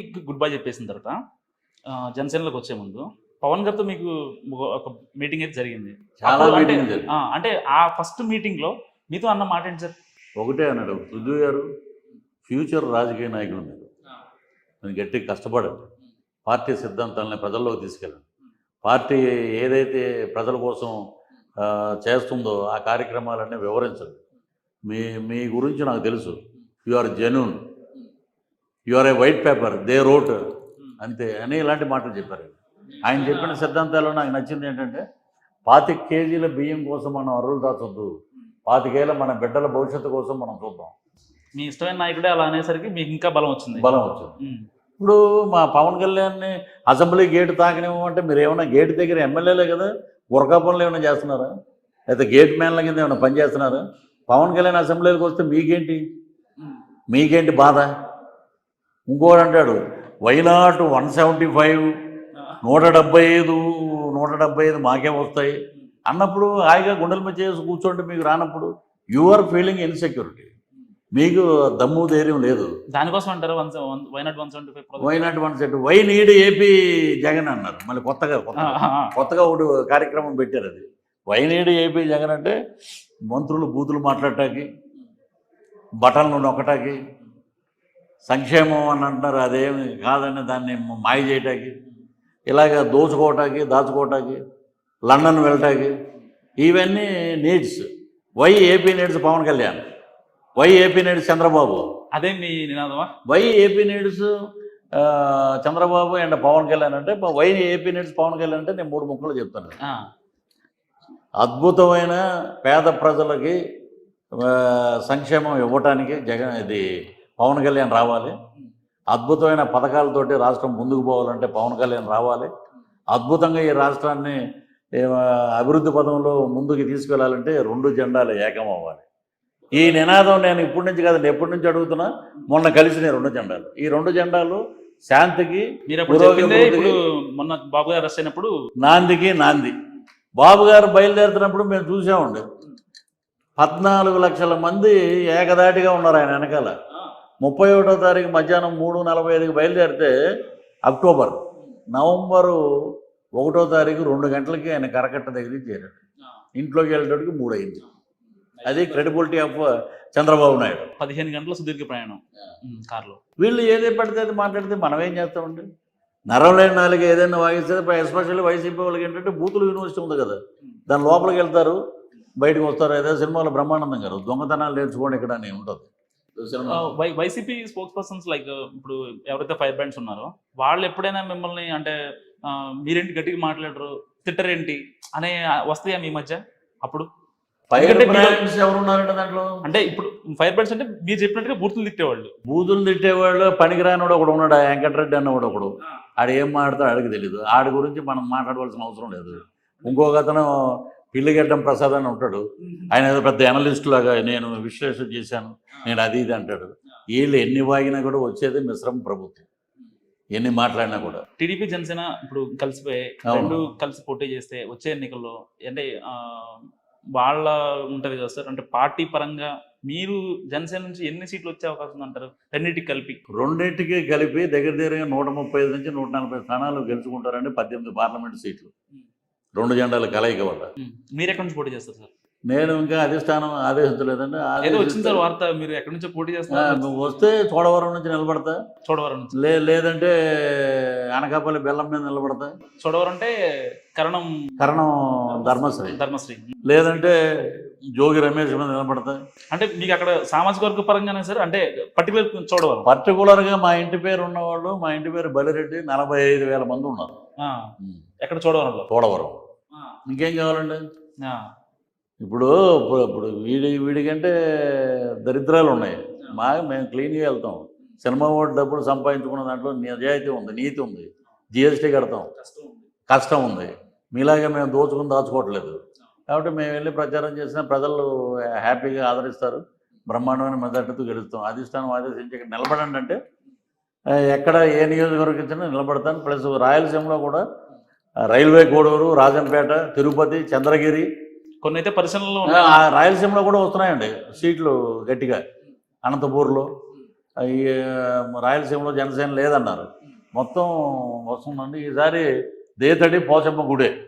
Good bye చెప్పేసిన తర్వాత జనసేనలోకి వచ్చే ముందు పవన్ గారితో మీకు ఒక మీటింగ్ అయితే జరిగింది. చాలా మీటింగ్ అంటే ఆ ఫస్ట్ మీటింగ్లో మీతో అన్న మాట ఏంటి సార్? ఒకటే అన్నాడు పృథ్వీ గారు ఫ్యూచర్ రాజకీయ నాయకులు మీరు. నేను గట్టిగా కష్టపడండి. పార్టీ సిద్ధాంతాలని ప్రజల్లోకి తీసుకెళ్ళండి. పార్టీ ఏదైతే ప్రజల కోసం చేస్తుందో ఆ కార్యక్రమాలన్నీ వివరించండి. మీ మీ గురించి నాకు తెలుసు. You are genuine. You are a white paper they wrote అంతే. అని ఇలాంటి మాటలు చెప్పారు. ఆయన చెప్పిన సిద్ధాంతాలు నాకు నచ్చింది ఏంటంటే పాతిక కేజీల బియ్యం కోసం మనం అరువులు దాచొద్దు. పాతికేళ్ళ మన బిడ్డల భవిష్యత్తు కోసం మనం చూద్దాం. మీ ఇష్టమైన నాయకుడే అలా అనేసరికి మీకు ఇంకా బలం వచ్చింది. బలం వచ్చింది. ఉమ్. ఇప్పుడు మా పవన్ కళ్యాణ్ని అసెంబ్లీ గేటు తాకనివ్వమంటే మీరు ఏమైనా గేటు దగ్గర ఎమ్మెల్యేలే కదా? గురకా పనులు ఏమైనా చేస్తున్నారా? లేకపోతే గేట్ మ్యాన్ల కింద ఏమైనా పని చేస్తున్నారా? పవన్ కళ్యాణ్ అసెంబ్లీకి వస్తే మీకేంటి? ఉమ్. మీకేంటి బాధ? ఇంకోడు అంటాడు వైనాట్ వన్ సెవెంటీ ఫైవ్ నూట డెబ్బై ఐదు నూట డెబ్బై ఐదు మాకే వస్తాయి. అన్నప్పుడు హాయిగా గుండెల మీద చేసి కూర్చోండి మీకు రానప్పుడు యు ఆర్ ఫీలింగ్ ఇన్సెక్యూరిటీ. మీకు దమ్ము ధైర్యం లేదు. దానికోసం అంటారు? One why not one seventy five why not one set why need AP Jagan అన్నారు. మళ్ళీ కొత్తగా కొత్తగా కొత్తగా ఒకటి కార్యక్రమం పెట్టారు అది. వై నీడ్ ఏపీ జగన్ అంటే మంత్రులు బూతులు మాట్లాడటానికి బటన్లు నొక్కటానికి సంక్షేమం అని అంటున్నారు అదేమి కాదని దాన్ని మాయ చేయటానికి. ఇలాగ దోచుకోవటానికి దాచుకోవటానికి లండన్ వెళ్ళటానికి ఇవన్నీ needs. Why AP needs Pawan Kalyan why AP needs Chandrababu. అదే మీ నినాదమా? Why AP needs Chandrababu and Pawan Kalyan అంటే why AP needs Pawan Kalyan అంటే నేను మూడు ముక్కలు చెప్తాను. అద్భుతమైన పేద ప్రజలకి సంక్షేమం ఇవ్వటానికి జగన్ ఇది పవన్ కళ్యాణ్ రావాలి. అద్భుతమైన పథకాలతోటి రాష్ట్రం ముందుకు పోవాలంటే పవన్ కళ్యాణ్ రావాలి. అద్భుతంగా ఈ రాష్ట్రాన్ని అభివృద్ధి పదంలో ముందుకు తీసుకెళ్ళాలంటే రెండు జెండాలు ఏకం అవ్వాలి. ఈ నినాదం నేను ఇప్పటి నుంచి కాదండి ఎప్పటి నుంచి అడుగుతున్నా మొన్న కలిసిన రెండు జెండాలు. ఈ రెండు జెండాలు శాంతికి మొన్న బాబు గారు అరెస్ట్ అయినప్పుడు నాందికి నాంది. బాబు గారు బయలుదేరుతున్నప్పుడు మేము చూసామండి. పద్నాలుగు లక్షల మంది ఏకదాటిగా ఉన్నారు ఆయన వెనకాల. ముప్పై ఒకటో తారీఖు మధ్యాహ్నం మూడు నలభై ఐదుకి బయలుదేరితే అక్టోబర్. నవంబరు ఒకటో తారీఖు రెండు గంటలకి ఆయన కరకట్ట దగ్గరికి చేరాడు. ఇంట్లోకి వెళ్ళేటప్పటికి మూడు అయింది అది క్రెడిబిలిటీ ఆఫ్ చంద్రబాబు నాయుడు. పదిహేను గంటల సుదీర్ఘ ప్రయాణం. కార్లో. వీళ్ళు ఏది పడితే అది మాట్లాడితే మనం ఏం చేస్తామండి? నరం లేని నాలుగు ఏదైనా వాయిస్తే ఎస్పెషల్లీ వైసీపీ వాళ్ళకి ఏంటంటే బూతులు యూనివర్సిటీ ఉంది కదా. దాని లోపలికి వెళ్తారు బయటకు వస్తారు. ఏదో సినిమాలో బ్రహ్మానందం గారు దొంగతనాలు నేర్చుకోండి ఇక్కడ అని ఉంటుంది వైసీపీ స్పోక్స్ పర్సన్స్ లైక్ ఇప్పుడు ఎవరైతే ఫైర్ బ్రాండ్స్ ఉన్నారో వాళ్ళు ఎప్పుడైనా మిమ్మల్ని అంటే మీరేంటి గట్టిగా మాట్లాడరు తిట్టరేంటి అనే వస్తాయా మీ మధ్య అప్పుడు? అంటే ఇప్పుడు ఫైర్ బ్రాండ్స్ అంటే మీరు చెప్పినట్టుగా బూతులు తిట్టేవాళ్ళు. బూతులు తిట్టేవాళ్ళు పనికిరానివాడు ఒకడు ఉన్నాడు? వెంకటరెడ్డి అన్నవాడు ఒకడు. ఆడు ఏం మాట్లాడతాడు ఆడికి తెలియదు ఆడి గురించి మనం మాట్లాడవలసిన అవసరం లేదు. ఇంకొక అతను పిల్లిగడ్డం ప్రసాద్ అని ఉంటాడు. ఆయన ఏదో పెద్ద అనలిస్ట్ లాగా నేను విశ్లేషణ చేశాను. నేను అది ఇది అంటాడు. వీళ్ళు ఎన్ని వాగినా కూడా వచ్చేది మిశ్రమ ప్రభుత్వం. ఎన్ని మాట్లాడినా కూడా. టీడీపీ జనసేన ఇప్పుడు కలిసిపోయి. రెండు కలిసి పోటీ చేస్తే వచ్చే ఎన్నికల్లో అంటే వాళ్ళ ఉంటది కదా సార్? అంటే పార్టీ పరంగా మీరు జనసేన నుంచి ఎన్ని సీట్లు వచ్చే అవకాశం ఉంది అంటారు రెండింటికి కలిపి. రెండింటికి కలిపి దగ్గర దగ్గరగా నూట ముప్పై ఐదు నుంచి నూట నలభై స్థానాలు గెలుచుకుంటారండి పద్దెనిమిది పార్లమెంట్ సీట్లు. రెండు జెండాల కలయిక వల్ల. మీరు ఎక్కడి నుంచి పోటీ చేస్తారు సార్? నేను ఇంకా అధిష్టానం ఆదేశించలేదండి. వచ్చింది వార్త మీరు ఎక్కడి నుంచో పోటీ నువ్వు వస్తే చోడవరం నుంచి నిలబడతా. చోడవరం నుంచి. లే లేదంటే అనకాపల్లి బెల్లం మీద నిలబడతా. చోడవరం అంటే కరణం కరణం ధర్మశ్రీ. ధర్మశ్రీ. లేదంటే జోగి రమేష్ మీద నిలబడతా. అంటే మీకు అక్కడ సామాజిక వర్గ పరంగానే సార్? అంటే పర్టికులర్ చోడవరం. పర్టికులర్గా మా ఇంటి పేరు ఉన్నవాళ్ళు మా ఇంటి పేరు బలిరెడ్డి నలభై ఐదు వేల మంది ఉన్నారు. ఎక్కడ చోడవరంలో? చోడవరం. ఇంకేం కావాలండి? ఇప్పుడు ఇప్పుడు వీడి వీడికంటే దరిద్రాలు ఉన్నాయి. మా మేము క్లీన్గా వెళ్తాం. సినిమా ఓటు డబ్బులు సంపాదించుకున్న దాంట్లో నిజాయితీ ఉంది నీతి ఉంది. జిఎస్టీ కడతాం. కష్టం ఉంది. మీలాగా మేము దోచుకుని దాచుకోవట్లేదు. కాబట్టి మేము వెళ్ళి ప్రచారం చేసిన ప్రజలు హ్యాపీగా ఆదరిస్తారు. బ్రహ్మాండమైన మెదడుతో గెలుస్తాం. అధిష్టానం ఆదేశించి ఇక్కడ నిలబడండి అంటే ఎక్కడ ఏ నియోజకవర్గం ఇచ్చినా నిలబడతాను. ప్లస్ రాయలసీమలో కూడా రైల్వే కోడూరు రాజంపేట తిరుపతి చంద్రగిరి. కొన్ని అయితే పరిశ్రమలో ఆ, రాయలసీమలో కూడా వస్తున్నాయండి సీట్లు గట్టిగా. అనంతపూర్లో. ఈ రాయలసీమలో జనసేన లేదన్నారు. మొత్తం వస్తుందండి. ఈసారి దేతడి పోచమ్మ గుడే.